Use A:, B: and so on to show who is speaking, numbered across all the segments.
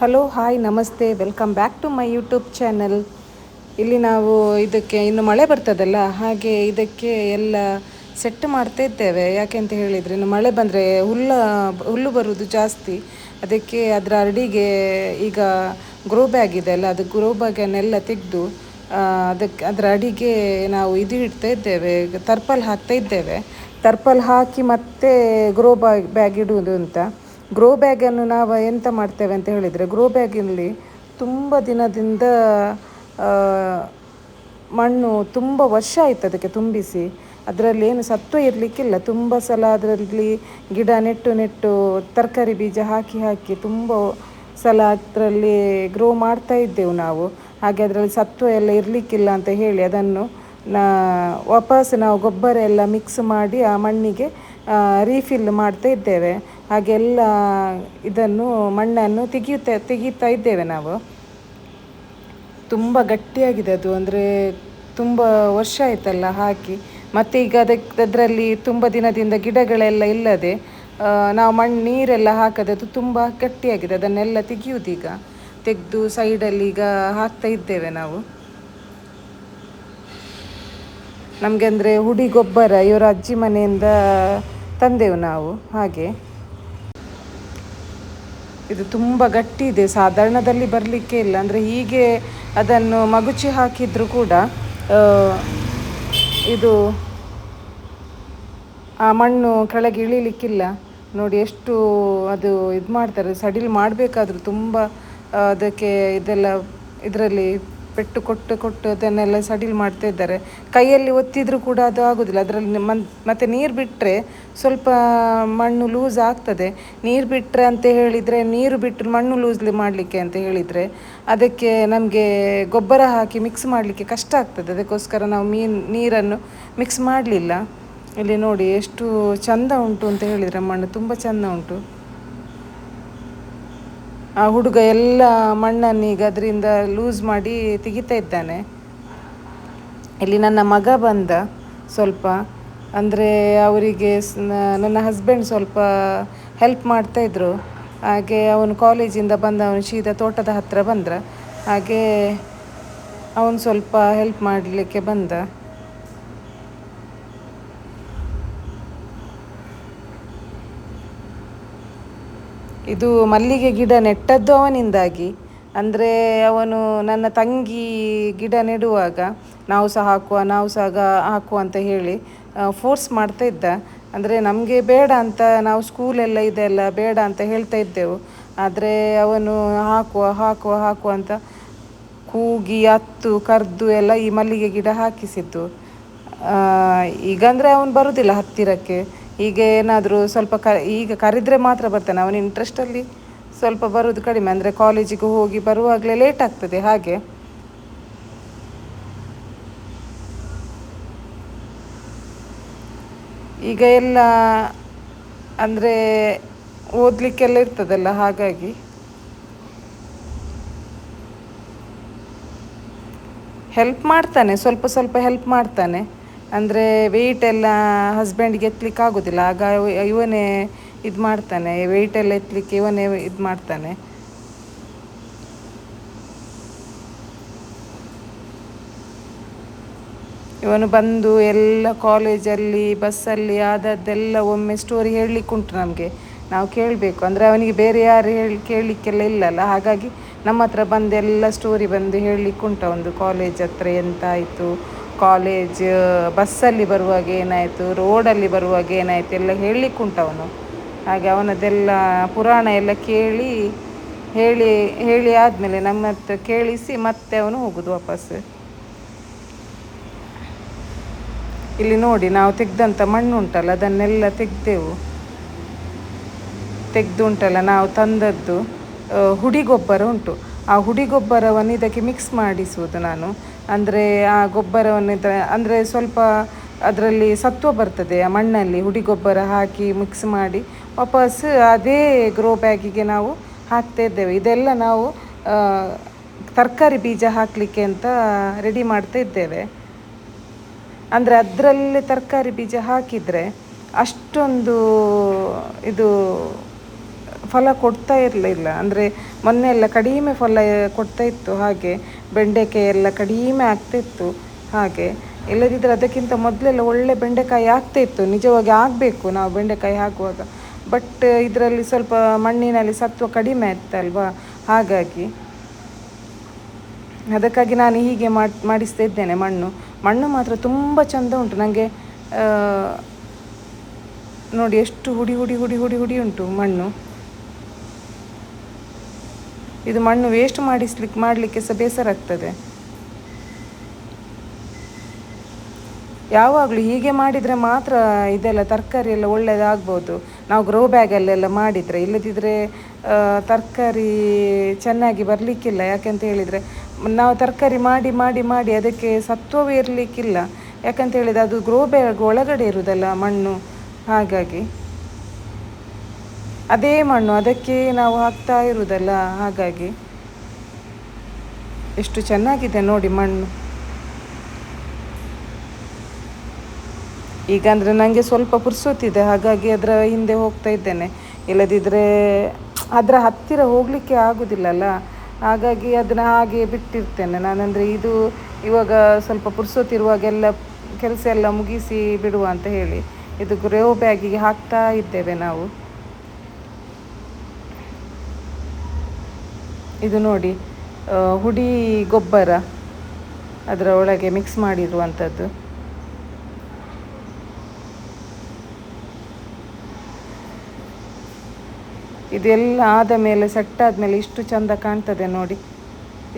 A: Hello hi ನಮಸ್ತೆ welcome back to my YouTube channel ಇಲ್ಲಿ ನಾವು ಇದಕ್ಕೆ ಇನ್ನು ಮಳೆ ಬರ್ತದಲ್ಲ, ಹಾಗೆ ಇದಕ್ಕೆ ಎಲ್ಲ ಸೆಟ್ ಮಾಡ್ತಾ ಇದ್ದೇವೆ. ಯಾಕೆ ಅಂತ ಹೇಳಿದರೆ, ಇನ್ನು ಮಳೆ ಬಂದರೆ ಹುಲ್ಲ, ಹುಲ್ಲು ಬರುವುದು ಜಾಸ್ತಿ. ಅದಕ್ಕೆ ಅದರ ಅಡಿಗೆ ಈಗ ಗ್ರೋ ಬ್ಯಾಗ್ ಇದೆ ಅಲ್ಲ, ಅದು ಗ್ರೋ ಬ್ಯಾಗನ್ನೆಲ್ಲ ತೆಗೆದು ಅದಕ್ಕೆ ಅದರ ಅಡಿಗೆ ನಾವು ಇದು ಇಡ್ತಾ ಇದ್ದೇವೆ, ತರ್ಪಲ್ ಹಾಕ್ತಾ ಇದ್ದೇವೆ. ತರ್ಪಲ್ ಹಾಕಿ ಮತ್ತೆ ಗ್ರೋ ಬ್ಯಾಗ್ ಬ್ಯಾಗ್ ಇಡುವುದು ಅಂತ. ಗ್ರೋ ಬ್ಯಾಗನ್ನು ನಾವು ಎಂತ ಮಾಡ್ತೇವೆ ಅಂತ ಹೇಳಿದರೆ ಗ್ರೋ ಬ್ಯಾಗಿನಲ್ಲಿ ತುಂಬ ದಿನದಿಂದ ಮಣ್ಣು ತುಂಬ ವರ್ಷ ಆಯ್ತು ಅದಕ್ಕೆ ತುಂಬಿಸಿ. ಅದರಲ್ಲಿ ಏನು ಸತ್ವ ಇರಲಿಕ್ಕಿಲ್ಲ. ತುಂಬ ಸಲ ಅದರಲ್ಲಿ ಗಿಡ ನೆಟ್ಟು ನೆಟ್ಟು ತರಕಾರಿ ಬೀಜ ಹಾಕಿ ಹಾಕಿ ತುಂಬ ಸಲ ಅದರಲ್ಲಿ ಗ್ರೋ ಮಾಡ್ತಾ ಇದ್ದೆವು ನಾವು. ಹಾಗೆ ಅದರಲ್ಲಿ ಸತ್ವ ಎಲ್ಲ ಇರಲಿಕ್ಕಿಲ್ಲ ಅಂತ ಹೇಳಿ ಅದನ್ನು ನಾ, ವಾಪಸ್ ನಾವು ಗೊಬ್ಬರ ಎಲ್ಲ ಮಿಕ್ಸ್ ಮಾಡಿ ಆ ಮಣ್ಣಿಗೆ ರೀಫಿಲ್ ಮಾಡ್ತಾ ಇದ್ದೇವೆ. ಹಾಗೆಲ್ಲ ಇದನ್ನು, ಮಣ್ಣನ್ನು ತೆಗೆಯುತ್ತಾ ತೆಗೀತಾ ಇದ್ದೇವೆ ನಾವು. ತುಂಬ ಗಟ್ಟಿಯಾಗಿದೆ ಅದು, ಅಂದರೆ ತುಂಬ ವರ್ಷ ಆಯಿತಲ್ಲ ಹಾಕಿ. ಮತ್ತು ಈಗ ಅದಕ್ಕೆ ಅದರಲ್ಲಿ ತುಂಬ ದಿನದಿಂದ ಗಿಡಗಳೆಲ್ಲ ಇಲ್ಲದೆ ನಾವು ಮಣ್ಣು ನೀರೆಲ್ಲ ಹಾಕದೆ ಅದು ತುಂಬ ಗಟ್ಟಿಯಾಗಿದೆ, ಅದನ್ನೆಲ್ಲ ತೆಗೆಯುವುದೀಗ ತೆಗೆದು ಸೈಡಲ್ಲಿ ಈಗ ಹಾಕ್ತಾ ಇದ್ದೇವೆ ನಾವು. ನಮಗೆ ಅಂದರೆ ಹುಡಿ ಗೊಬ್ಬರ ಇವರ ಅಜ್ಜಿ ಮನೆಯಿಂದ ತಂದೆವು ನಾವು, ಹಾಗೆ. ಇದು ತುಂಬ ಗಟ್ಟಿ ಇದೆ. ಸಾಧಾರಣದಲ್ಲಿ ಬರಲಿಕ್ಕೆ ಇಲ್ಲ. ಅಂದರೆ ಹೀಗೆ ಅದನ್ನು ಮಗುಚಿ ಹಾಕಿದರೂ ಕೂಡ ಇದು ಆ ಮಣ್ಣು ಕೆಳಗೆ ಇಳಿಲಿಕ್ಕಿಲ್ಲ. ನೋಡಿ ಎಷ್ಟು ಅದು ಇದು ಮಾಡ್ತಾರೆ ಸಡಿಲು ಮಾಡಬೇಕಾದ್ರೂ ತುಂಬ ಅದಕ್ಕೆ ಇದೆಲ್ಲ, ಇದರಲ್ಲಿ ಪೆಟ್ಟು ಕೊಟ್ಟು ಕೊಟ್ಟು ಅದನ್ನೆಲ್ಲ ಸಡಿಲ್ ಮಾಡ್ತಾ ಇದ್ದಾರೆ. ಕೈಯಲ್ಲಿ ಒತ್ತಿದರೂ ಕೂಡ ಅದು ಆಗೋದಿಲ್ಲ. ಅದರಲ್ಲಿ ಮತ್ತೆ ನೀರು ಬಿಟ್ಟರೆ ಸ್ವಲ್ಪ ಮಣ್ಣು ಲೂಸ್ ಆಗ್ತದೆ. ನೀರು ಬಿಟ್ಟರೆ ಅಂತ ಹೇಳಿದರೆ, ನೀರು ಬಿಟ್ಟರೆ ಮಣ್ಣು ಲೂಸ್ ಮಾಡಲಿಕ್ಕೆ ಅಂತ ಹೇಳಿದರೆ, ಅದಕ್ಕೆ ನಮಗೆ ಗೊಬ್ಬರ ಹಾಕಿ ಮಿಕ್ಸ್ ಮಾಡಲಿಕ್ಕೆ ಕಷ್ಟ ಆಗ್ತದೆ. ಅದಕ್ಕೋಸ್ಕರ ನಾವು ಮೀನು, ನೀರನ್ನು ಮಿಕ್ಸ್ ಮಾಡಲಿಲ್ಲ. ಇಲ್ಲಿ ನೋಡಿ ಎಷ್ಟು ಚಂದ ಉಂಟು ಅಂತ ಹೇಳಿದರೆ, ಮಣ್ಣು ತುಂಬ ಚಂದ ಉಂಟು. ಆ ಹುಡುಗ ಎಲ್ಲ ಮಣ್ಣನ್ನು ಈಗ ಅದರಿಂದ ಲೂಸ್ ಮಾಡಿ ತೆಗಿತಾ ಇದ್ದಾನೆ. ಇಲ್ಲಿ ನನ್ನ ಮಗ ಬಂದ ಸ್ವಲ್ಪ, ಅಂದರೆ ಅವರಿಗೆ ನನ್ನ ಹಸ್ಬೆಂಡ್ ಸ್ವಲ್ಪ ಹೆಲ್ಪ್ ಮಾಡ್ತಾಯಿದ್ರು ಹಾಗೆ ಅವನು ಕಾಲೇಜಿಂದ ಬಂದ, ಅವನು ಸೀದಾ ತೋಟದ ಹತ್ತಿರ ಬಂದ. ಹಾಗೆ ಅವನು ಸ್ವಲ್ಪ ಹೆಲ್ಪ್ ಮಾಡಲಿಕ್ಕೆ ಬಂದ. ಇದು ಮಲ್ಲಿಗೆ ಗಿಡ ನೆಟ್ಟದ್ದು ಅವನಿಂದಾಗಿ. ಅಂದರೆ ಅವನು ನನ್ನ ತಂಗಿ ಗಿಡ ನೆಡುವಾಗ ನಾವು ಸಹ ಹಾಕುವ, ನಾವು ಸಹ ಹಾಕು ಹಾಕುವ ಅಂತ ಹೇಳಿ ಫೋರ್ಸ್ ಮಾಡ್ತಾ ಇದ್ದ. ಅಂದರೆ ನಮಗೆ ಬೇಡ ಅಂತ ನಾವು ಸ್ಕೂಲೆಲ್ಲ ಇದೆಲ್ಲ ಬೇಡ ಅಂತ ಹೇಳ್ತಾ ಇದ್ದೆವು. ಆದರೆ ಅವನು ಹಾಕುವ ಹಾಕುವ ಹಾಕುವ ಅಂತ ಕೂಗಿ, ಅತ್ತು, ಕರೆದು ಎಲ್ಲ ಈ ಮಲ್ಲಿಗೆ ಗಿಡ ಹಾಕಿಸಿದ್ದು. ಈಗಂದ್ರೆ ಅವನು ಬರುವುದಿಲ್ಲ ಹತ್ತಿರಕ್ಕೆ. ಈಗ ಏನಾದರೂ ಸ್ವಲ್ಪ ಕ, ಈಗ ಕರೆದ್ರೆ ಮಾತ್ರ ಬರ್ತಾನೆ. ಅವನ ಇಂಟ್ರೆಸ್ಟಲ್ಲಿ ಸ್ವಲ್ಪ ಬರೋದು ಕಡಿಮೆ. ಅಂದರೆ ಕಾಲೇಜಿಗೆ ಹೋಗಿ ಬರುವಾಗಲೇ ಲೇಟ್ ಆಗ್ತದೆ. ಹಾಗೆ. ಈಗ ಎಲ್ಲ ಅಂದರೆ ಓದಲಿಕ್ಕೆಲ್ಲ ಇರ್ತದಲ್ಲ, ಹಾಗಾಗಿ. ಹೆಲ್ಪ್ ಮಾಡ್ತಾನೆ. ಸ್ವಲ್ಪ ಸ್ವಲ್ಪ ಹೆಲ್ಪ್ ಮಾಡ್ತಾನೆ. ಅಂದರೆ ವೆಯ್ಟ್ ಎಲ್ಲ ಹಸ್ಬೆಂಡ್ಗೆ ಎತ್ತಲಿಕ್ಕೆ ಆಗೋದಿಲ್ಲ. ಆಗ ಇವನೇ ಇದು ಮಾಡ್ತಾನೆ. ವೆಯ್ಟ್ ಎಲ್ಲ ಎತ್ತಲಿಕ್ಕೆ ಇವನೇ ಇದು ಮಾಡ್ತಾನೆ. ಇವನು ಬಂದು ಎಲ್ಲ ಕಾಲೇಜಲ್ಲಿ ಬಸ್ಸಲ್ಲಿ ಆದದ್ದೆಲ್ಲ ಒಮ್ಮೆ ಸ್ಟೋರಿ ಹೇಳಲಿಕ್ಕೆ ಉಂಟು ನಮಗೆ. ನಾವು ಕೇಳಬೇಕು. ಅಂದರೆ ಅವನಿಗೆ ಬೇರೆ ಯಾರು ಹೇಳಿ, ಕೇಳಲಿಕ್ಕೆಲ್ಲ ಇಲ್ಲಲ್ಲ. ಹಾಗಾಗಿ ನಮ್ಮ ಹತ್ರ ಬಂದು ಎಲ್ಲ ಸ್ಟೋರಿ ಬಂದು ಹೇಳಲಿಕ್ಕೆ ಉಂಟು ಒಂದು ಕಾಲೇಜ್ ಹತ್ರ ಎಂತ ಆಯಿತು ಕಾಲೇಜ್ ಬಸ್ಸಲ್ಲಿ ಬರುವಾಗ ಏನಾಯಿತು ರೋಡಲ್ಲಿ ಬರುವಾಗ ಏನಾಯಿತು ಎಲ್ಲ ಹೇಳಲಿಕ್ಕೆ ಉಂಟವನು. ಹಾಗೆ ಅವನದೆಲ್ಲ ಪುರಾಣ ಎಲ್ಲ ಕೇಳಿ, ಹೇಳಿ ಹೇಳಿ ಆದಮೇಲೆ ನಮ್ಮ ಹತ್ರ ಕೇಳಿಸಿ ಮತ್ತೆ ಅವನು ಹೋಗೋದು ವಾಪಸ್. ಇಲ್ಲಿ ನೋಡಿ, ನಾವು ತೆಗೆದಂಥ ಮಣ್ಣು ಉಂಟಲ್ಲ, ಅದನ್ನೆಲ್ಲ ತೆಗ್ದೆವು. ತೆಗೆದು ಉಂಟಲ್ಲ ನಾವು ತಂದದ್ದು ಹುಡಿ ಗೊಬ್ಬರ ಉಂಟು. ಆ ಹುಡಿ ಗೊಬ್ಬರವನ್ನು ಇದಕ್ಕೆ ಮಿಕ್ಸ್ ಮಾಡಿಸುವುದು ನಾನು. ಅಂದರೆ ಆ ಗೊಬ್ಬರವನ್ನು ಅಂದರೆ ಸ್ವಲ್ಪ ಅದರಲ್ಲಿ ಸತ್ವ ಬರ್ತದೆ ಆ ಮಣ್ಣಲ್ಲಿ ಹುಡಿ ಗೊಬ್ಬರ ಹಾಕಿ ಮಿಕ್ಸ್ ಮಾಡಿ ವಾಪಸ್ ಅದೇ ಗ್ರೋ ಬ್ಯಾಗಿಗೆ ನಾವು ಹಾಕ್ತಾ ಇದ್ದೇವೆ. ಇದೆಲ್ಲ ನಾವು ತರಕಾರಿ ಬೀಜ ಹಾಕಲಿಕ್ಕೆ ಅಂತ ರೆಡಿ ಮಾಡ್ತಾ ಇದ್ದೇವೆ. ಅಂದರೆ ಅದರಲ್ಲೇ ತರಕಾರಿ ಬೀಜ ಹಾಕಿದರೆ ಅಷ್ಟೊಂದು ಇದು ಫಲ ಕೊಡ್ತಾ ಇರಲಿಲ್ಲ. ಅಂದರೆ ಮೊನ್ನೆ ಎಲ್ಲ ಕಡಿಮೆ ಫಲ ಕೊಡ್ತಾ ಇತ್ತು, ಹಾಗೆ ಬೆಂಡೆಕಾಯಿ ಎಲ್ಲ ಕಡಿಮೆ ಆಗ್ತಿತ್ತು ಹಾಗೆ ಇಲ್ಲದಿದ್ದರೆ ಅದಕ್ಕಿಂತ ಮೊದಲೆಲ್ಲ ಒಳ್ಳೆ ಬೆಂಡೆಕಾಯಿ ಆಗ್ತಾ ಇತ್ತು, ನಿಜವಾಗಿ ಆಗಬೇಕು ನಾವು ಬೆಂಡೆಕಾಯಿ ಹಾಕುವಾಗ. ಬಟ್ ಇದರಲ್ಲಿ ಸ್ವಲ್ಪ ಮಣ್ಣಿನಲ್ಲಿ ಸತ್ವ ಕಡಿಮೆ ಇತ್ತಲ್ವಾ ಹಾಗಾಗಿ ಅದಕ್ಕಾಗಿ ನಾನು ಹೀಗೆ ಮಾಡಿ, ಮಾಡಿಸ್ತಾ ಇದ್ದೇನೆ ಮಣ್ಣು. ಮಣ್ಣು ಮಾತ್ರ ತುಂಬ ಚೆಂದ ಉಂಟು. ನನಗೆ ನೋಡಿ ಎಷ್ಟು ಹುಡಿ ಹುಡಿ ಹುಡಿ ಹುಡಿ ಹುಡಿ ಉಂಟು ಮಣ್ಣು. ಇದು ಮಣ್ಣು ವೇಸ್ಟ್ ಮಾಡಿಸ್ಲಿಕ್ಕೆ ಮಾಡಲಿಕ್ಕೆ ಸಹ ಬೇಸರ ಆಗ್ತದೆ ಯಾವಾಗಲೂ ಹೀಗೆ ಮಾಡಿದರೆ ಮಾತ್ರ ಇದೆಲ್ಲ ತರಕಾರಿ ಎಲ್ಲ ಒಳ್ಳೆಯದಾಗ್ಬೋದು ನಾವು ಗ್ರೋ ಬ್ಯಾಗಲ್ಲೆಲ್ಲ ಮಾಡಿದರೆ ಇಲ್ಲದಿದ್ದರೆ ತರಕಾರಿ ಚೆನ್ನಾಗಿ ಬರಲಿಕ್ಕಿಲ್ಲ. ಯಾಕೆಂತ ಹೇಳಿದರೆ, ನಾವು ತರಕಾರಿ ಮಾಡಿ ಮಾಡಿ ಮಾಡಿ ಅದಕ್ಕೆ ಸತ್ವವೇ ಇರಲಿಕ್ಕಿಲ್ಲ. ಯಾಕಂತ ಹೇಳಿದರೆ ಅದು ಗ್ರೋ ಬ್ಯಾಗ್ ಒಳಗಡೆ ಇರುವುದಲ್ಲ ಮಣ್ಣು, ಹಾಗಾಗಿ. ಅದೇ ಮಣ್ಣು, ಅದಕ್ಕೆ ನಾವು ಹಾಕ್ತಾ ಇರುವುದಲ್ಲ, ಹಾಗಾಗಿ ಎಷ್ಟು ಚೆನ್ನಾಗಿದೆ ನೋಡಿ ಮಣ್ಣು. ಈಗ ಅಂದರೆ ನನಗೆ ಸ್ವಲ್ಪ ಪುರ್ಸೊತ್ತಿದೆ, ಹಾಗಾಗಿ ಅದರ ಹಿಂದೆ ಹೋಗ್ತಾ ಇದ್ದೇನೆ. ಇಲ್ಲದಿದ್ದರೆ ಅದರ ಹತ್ತಿರ ಹೋಗಲಿಕ್ಕೆ ಆಗೋದಿಲ್ಲಲ್ಲ, ಹಾಗಾಗಿ ಅದನ್ನ ಹಾಗೆ ಬಿಟ್ಟಿರ್ತೇನೆ. ನಾನಂದರೆ ಇದು ಇವಾಗ ಸ್ವಲ್ಪ ಪುರ್ಸೊತ್ತಿರುವಾಗೆಲ್ಲ ಕೆಲಸ ಎಲ್ಲ ಮುಗಿಸಿ ಬಿಡುವ ಅಂತ ಹೇಳಿ, ಇದು ಗ್ರೋ ಬ್ಯಾಗಿಗೆ ಹಾಕ್ತಾ ಇದ್ದೇವೆ ನಾವು. ಇದು ನೋಡಿ ಹುಡಿ ಗೊಬ್ಬರ ಅದರ ಒಳಗೆ ಮಿಕ್ಸ್ ಮಾಡಿರುವಂಥದ್ದು. ಇದೆಲ್ಲ ಆದ ಮೇಲೆ ಸೆಟ್ ಆದಮೇಲೆ ಇಷ್ಟು ಚಂದ ಕಾಣ್ತದೆ ನೋಡಿ.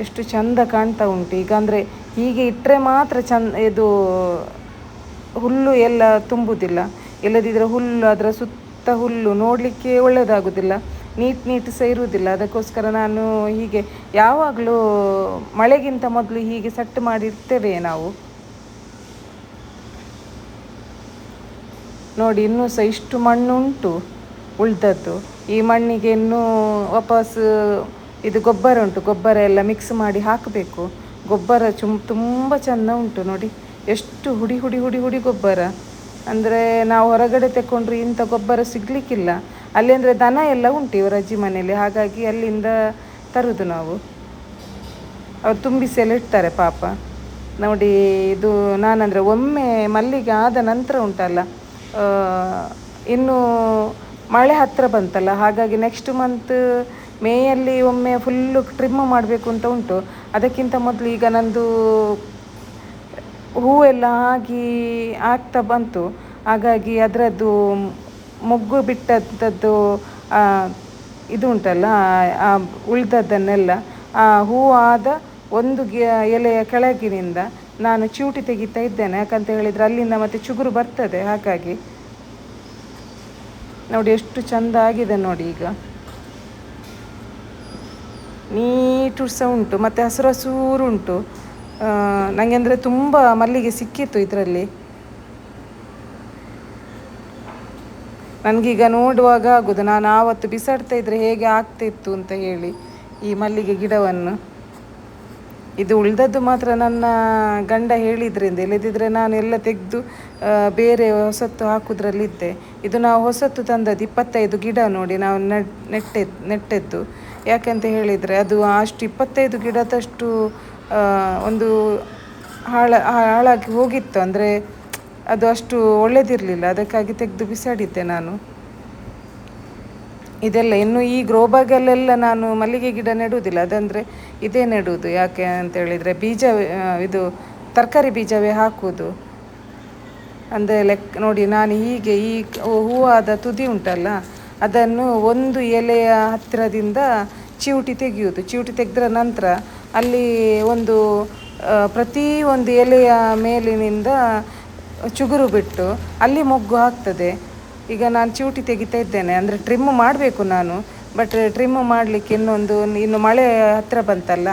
A: ಎಷ್ಟು ಚಂದ ಕಾಣ್ತಾ ಉಂಟು. ಈಗ ಅಂದರೆ ಹೀಗೆ ಇಟ್ಟರೆ ಮಾತ್ರ ಚಂದ, ಇದು ಹುಲ್ಲು ಎಲ್ಲ ತುಂಬುವುದಿಲ್ಲ ಇಲ್ಲದಿದ್ದರೆ ಹುಲ್ಲು, ಅದರ ಸುತ್ತ ಹುಲ್ಲು ನೋಡಲಿಕ್ಕೆ ಒಳ್ಳೆಯದಾಗೋದಿಲ್ಲ ನೀಟ್ ನೀಟ್ ಸಹ ಇರುವುದಿಲ್ಲ. ಅದಕ್ಕೋಸ್ಕರ ನಾನು ಹೀಗೆ ಯಾವಾಗಲೂ ಮಳೆಗಿಂತ ಮೊದಲು ಹೀಗೆ ಸೆಟ್ ಮಾಡಿರ್ತೇವೆ ನಾವು. ನೋಡಿ, ಇನ್ನೂ ಸಹ ಇಷ್ಟು ಮಣ್ಣು ಉಂಟು ಉಳ್ದದ್ದು. ಈ ಮಣ್ಣಿಗೆ ಇನ್ನೂ ವಾಪಸ್ ಇದು ಗೊಬ್ಬರ ಉಂಟು. ಗೊಬ್ಬರ ಎಲ್ಲ ಮಿಕ್ಸ್ ಮಾಡಿ ಹಾಕಬೇಕು. ಗೊಬ್ಬರ ಚುಮ್ ತುಂಬ ಚೆಂದ ಉಂಟು ನೋಡಿ. ಎಷ್ಟು ಹುಡಿ ಹುಡಿ ಹುಡಿ ಹುಡಿ ಗೊಬ್ಬರ. ಅಂದರೆ ನಾವು ಹೊರಗಡೆ ತಗೊಂಡ್ರೆ ಇಂಥ ಗೊಬ್ಬರ ಸಿಗಲಿಕ್ಕಿಲ್ಲ. ಅಲ್ಲಿ ಅಂದರೆ ದನ ಎಲ್ಲ ಉಂಟು ಇವರ ಅಜ್ಜಿ ಮನೆಯಲ್ಲಿ. ಹಾಗಾಗಿ ಅಲ್ಲಿಂದ ತರುವುದು ನಾವು. ಅವ್ರು ತುಂಬಿಸಿ ಎಲ್ಲ ಇಡ್ತಾರೆ ಪಾಪ. ನೋಡಿ ಇದು ನಾನಂದರೆ ಒಮ್ಮೆ ಮಲ್ಲಿಗೆ ಆದ ನಂತರ ಉಂಟಲ್ಲ ಇನ್ನು ಮಳೆ ಹತ್ತಿರ ಬಂತಲ್ಲ, ಹಾಗಾಗಿ ನೆಕ್ಸ್ಟ್ ಮಂತ್ ಮೇಯಲ್ಲಿ ಒಮ್ಮೆ ಫುಲ್ಲು ಟ್ರಿಮ್ ಮಾಡಬೇಕು ಅಂತ ಉಂಟು. ಅದಕ್ಕಿಂತ ಮೊದಲು ಈಗ ನಂದು ಹೂವೆಲ್ಲ ಆಗಿ ಆಗ್ತಾ ಬಂತು. ಹಾಗಾಗಿ ಅದರದ್ದು ಮೊಗ್ಗು ಬಿಟ್ಟದ್ದು ಇದು ಉಂಟಲ್ಲ ಉಳಿದದ್ದನ್ನೆಲ್ಲ, ಆ ಹೂವು ಆದ ಒಂದು ಎಲೆಯ ಕೆಳಗಿನಿಂದ ನಾನು ಚೂಟಿ ತೆಗಿತಾ ಇದ್ದೇನೆ. ಯಾಕಂತ ಹೇಳಿದರೆ ಅಲ್ಲಿಂದ ಮತ್ತೆ ಚುಗುರು ಬರ್ತದೆ. ಹಾಗಾಗಿ ನೋಡಿ ಎಷ್ಟು ಚಂದ ಆಗಿದೆ ನೋಡಿ ಈಗ. ನೀಟು ಸಹ ಉಂಟು. ಮತ್ತು ಹಸಿರು ಹಸೂರು ಉಂಟು ನನಗೆ ಅಂದರೆ ತುಂಬ ಮಲ್ಲಿಗೆ ಸಿಕ್ಕಿತ್ತು ಇದರಲ್ಲಿ. ನನಗೀಗ ನೋಡುವಾಗ ಆಗೋದು, ನಾನು ಆವತ್ತು ಬಿಸಾಡ್ತಾ ಇದ್ರೆ ಹೇಗೆ ಆಗ್ತಿತ್ತು ಅಂತ ಹೇಳಿ ಈ ಮಲ್ಲಿಗೆ ಗಿಡವನ್ನು. ಇದು ಉಳಿದದ್ದು ಮಾತ್ರ ನನ್ನ ಗಂಡ ಹೇಳಿದ್ರಿಂದ ಇಲ್ಲದಿದ್ದರೆ ನಾನು ಎಲ್ಲ ತೆಗೆದು ಬೇರೆ ಹೊಸತ್ತು ಹಾಕುದ್ರಲ್ಲಿದ್ದೆ. ಇದು ನಾವು ಹೊಸತ್ತು ತಂದದ್ದು ಇಪ್ಪತ್ತೈದು ಗಿಡ ನೋಡಿ, ನಾವು ನೆಟ್ಟೆ, ನೆಟ್ಟದ್ದು. ಯಾಕೆಂತ ಹೇಳಿದರೆ ಅದು ಅಷ್ಟು ಇಪ್ಪತ್ತೈದು ಗಿಡದಷ್ಟು ಒಂದು ಹಾಳ, ಹಾಳಾಗಿ ಹೋಗಿತ್ತು. ಅಂದರೆ ಅದು ಅಷ್ಟು ಒಳ್ಳೆದಿರಲಿಲ್ಲ. ಅದಕ್ಕಾಗಿ ತೆಗೆದು ಬಿಸಾಡಿದ್ದೆ ನಾನು. ಇದೆಲ್ಲ ಇನ್ನು ಈ ಗ್ರೋಬಾಗಲ್ಲೆಲ್ಲ ನಾನು ಮಲ್ಲಿಗೆ ಗಿಡ ನೆಡುವುದಿಲ್ಲ. ಅದಂದರೆ ಇದೇ ನೆಡುವುದು. ಯಾಕೆ ಅಂತ ಹೇಳಿದರೆ ಬೀಜ, ಇದು ತರಕಾರಿ ಬೀಜವೇ ಹಾಕುವುದು. ಅಂದರೆ ಲೆಕ್, ನೋಡಿ ನಾನು ಹೀಗೆ ಈ ಹೂವಾದ ತುದಿ ಉಂಟಲ್ಲ, ಅದನ್ನು ಒಂದು ಎಲೆಯ ಹತ್ತಿರದಿಂದ ಚಿವುಟಿ ತೆಗೆಯುವುದು. ಚಿವುಟಿ ತೆಗೆದ್ರ ನಂತರ ಅಲ್ಲಿ ಒಂದು ಪ್ರತಿ ಒಂದು ಎಲೆಯ ಮೇಲಿನಿಂದ ಚುಗುರು ಬಿಟ್ಟು ಅಲ್ಲಿ ಮೊಗ್ಗು ಆಗ್ತದೆ. ಈಗ ನಾನು ಚೂಟಿ ತೆಗಿತಾ ಇದ್ದೇನೆ. ಅಂದರೆ ಟ್ರಿಮ್ ಮಾಡಬೇಕು ನಾನು. ಬಟ್ ಟ್ರಿಮ್ ಮಾಡಲಿಕ್ಕೆ ಇನ್ನೊಂದು, ಇನ್ನು ಮಳೆ ಹತ್ತಿರ ಬಂತಲ್ಲ,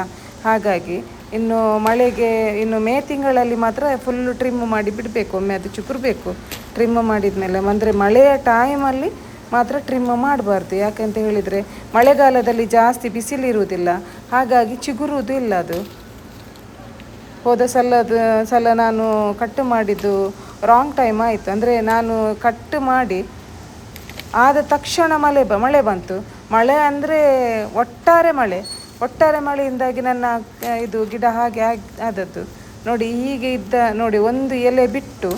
A: ಹಾಗಾಗಿ ಇನ್ನು ಮಳೆಗೆ ಇನ್ನು ಮೇ ತಿಂಗಳಲ್ಲಿ ಮಾತ್ರ ಫುಲ್ಲು ಟ್ರಿಮ್ ಮಾಡಿ ಬಿಡಬೇಕು. ಒಮ್ಮೆ ಅದು ಚುಕುರಬೇಕು ಟ್ರಿಮ್ ಮಾಡಿದ ಮೇಲೆ ಅಂದರೆ ಮಳೆಯ ಟೈಮಲ್ಲಿ ಮಾತ್ರ ಟ್ರಿಮ್ ಮಾಡಬಾರ್ದು. ಯಾಕಂತ ಹೇಳಿದರೆ ಮಳೆಗಾಲದಲ್ಲಿ ಜಾಸ್ತಿ ಬಿಸಿಲಿರುವುದಿಲ್ಲ. ಹಾಗಾಗಿ ಚಿಗುರುವುದು ಇಲ್ಲ ಅದು. ಹೋದ ಸಲದ ಸಲ ನಾನು ಕಟ್ಟು ಮಾಡಿದ್ದು ರಾಂಗ್ ಟೈಮ್ ಆಯಿತು. ಅಂದರೆ ನಾನು ಕಟ್ ಮಾಡಿ ಆದ ತಕ್ಷಣ ಮಳೆ ಬ, ಮಳೆ ಬಂತು. ಮಳೆ ಅಂದರೆ ಒಟ್ಟಾರೆ ಮಳೆ. ಒಟ್ಟಾರೆ ಮಳೆಯಿಂದಾಗಿ ನನ್ನ, ಇದು ಗಿಡ ಹಾಗೆ ಆದದ್ದು. ನೋಡಿ, ಹೀಗೆ ಇದ್ದ, ನೋಡಿ, ಒಂದು ಎಲೆ ಬಿಟ್ಟು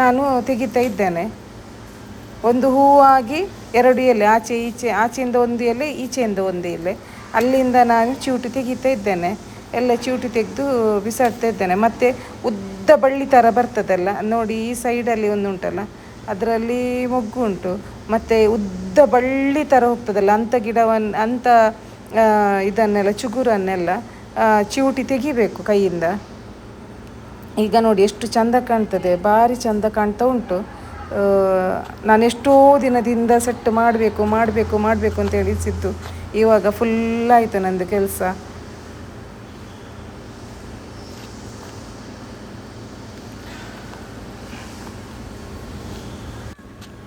A: ನಾನು ತೆಗಿತಾ ಇದ್ದೇನೆ. ಒಂದು ಹೂವಾಗಿ ಎರಡು ಎಲೆ, ಆಚೆ, ಈಚೆ, ಆಚೆಯಿಂದ ಒಂದು ಎಲೆ, ಈಚೆಯಿಂದ ಒಂದು ಎಲೆ. ಅಲ್ಲಿಂದ ನಾನು ಚೂಟು ತೆಗಿತಾ ಇದ್ದೇನೆ. ಎಲ್ಲ ಚಿವುಟಿ ತೆಗೆದು ಬಿಸಾಡ್ತಾ ಇದ್ದೇನೆ. ಮತ್ತು ಉದ್ದ ಬಳ್ಳಿ ಥರ ಬರ್ತದಲ್ಲ, ನೋಡಿ ಈ ಸೈಡಲ್ಲಿ ಒಂದು ಉಂಟಲ್ಲ, ಅದರಲ್ಲಿ ಮೊಗ್ಗು ಉಂಟು. ಮತ್ತು ಉದ್ದ ಬಳ್ಳಿ ಥರ ಹೋಗ್ತದಲ್ಲ, ಅಂಥ ಗಿಡವನ್ನು ಅಂಥ ಇದನ್ನೆಲ್ಲ, ಚಿಗುರನ್ನೆಲ್ಲ ಚೂಟಿ ಚಿವುಟಿ ತೆಗಿಬೇಕು ಕೈಯಿಂದ. ಈಗ ನೋಡಿ ಎಷ್ಟು ಚಂದ ಕಾಣ್ತದೆ, ಭಾರಿ ಚಂದ ಕಾಣ್ತಾ ಉಂಟು. ನಾನು ಎಷ್ಟೋ ದಿನದಿಂದ ಸೆಟ್ ಮಾಡಬೇಕು ಮಾಡಬೇಕು ಮಾಡಬೇಕು ಅಂತ ಹೇಳಿಸಿದ್ದು. ಇವಾಗ ಫುಲ್ ಆಯಿತು ನಂದು ಕೆಲಸ.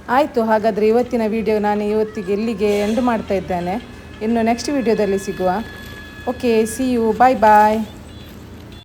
A: ಆಯಿತು, ಹಾಗಾದರೆ ಇವತ್ತಿನ ವಿಡಿಯೋ ನಾನು ಇವತ್ತಿಗೆ ಇಲ್ಲಿಗೆ ಎಂಡ್ ಮಾಡ್ತಾ ಇದ್ದೇನೆ. ಇನ್ನು ನೆಕ್ಸ್ಟ್ ವಿಡಿಯೋದಲ್ಲಿ ಸಿಗುವ. Okay see you bye bye